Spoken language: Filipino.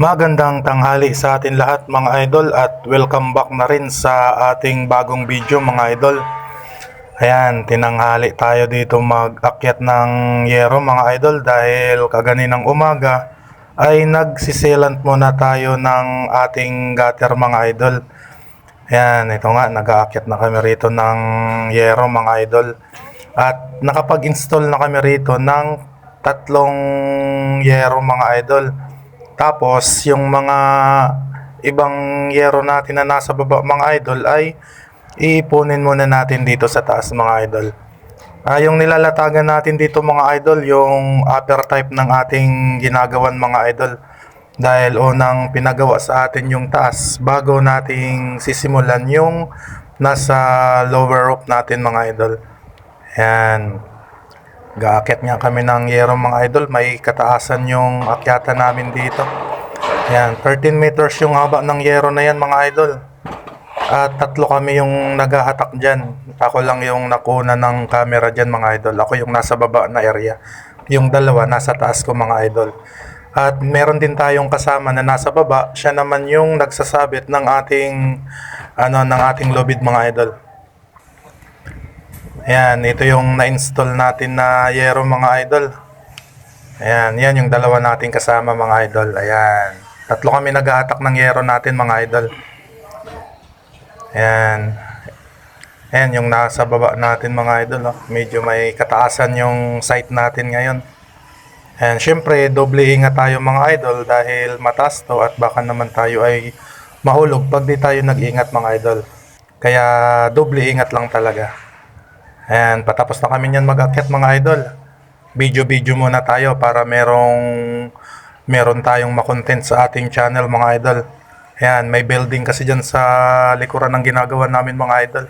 Magandang tanghali sa atin lahat mga idol at welcome back na rin sa ating bagong video mga idol. Ayan, tinanghali tayo dito mag-akyat ng yero mga idol dahil kaganinang umaga ay nagsisilant muna tayo ng ating gutter mga idol. Ayan, ito nga, nag-aakyat na kami rito ng yero mga idol. At nakapag-install na kami rito ng tatlong yero mga idol. Tapos, yung mga ibang yero natin na nasa baba mga idol ay iipunin muna natin dito sa taas mga idol. Ah, yung nilalatagan natin dito mga idol, yung upper type ng ating ginagawan mga idol. Dahil unang pinagawa sa atin yung taas bago nating sisimulan yung nasa lower roof natin mga idol. Ayan. Gaakit nga kami ng yero mga idol. May kataasan yung akyatan namin dito. Ayan. 13 meters yung haba ng yero na yan mga idol. At tatlo kami yung naghahatak dyan. Ako lang yung nakuna ng camera dyan mga idol. Ako yung nasa baba na area. Yung dalawa nasa taas ko mga idol. At meron din tayong kasama na nasa baba. Siya naman yung nagsasabit ng ating ano ng ating lobid mga idol. Ayan, ito yung na-install natin na Yero mga idol. Ayan, yan yung dalawa nating kasama mga idol. Ayan. Tatlo kami nag-attack ng Yero natin mga idol. Ayan. Ayan yung nasa baba natin mga idol. Oh. Medyo may kataasan yung site natin ngayon. Ayan, syempre, doble ingat tayo mga idol dahil mataas to at baka naman tayo ay mahulog pag di tayo nag-ingat mga idol. Kaya doble ingat lang talaga. Ayan, patapos na kami niyan mag-akyat mga idol. Video-video muna tayo para merong meron tayong makontent sa ating channel mga idol. Ayan, may building kasi dyan sa likuran ng ginagawa namin mga idol.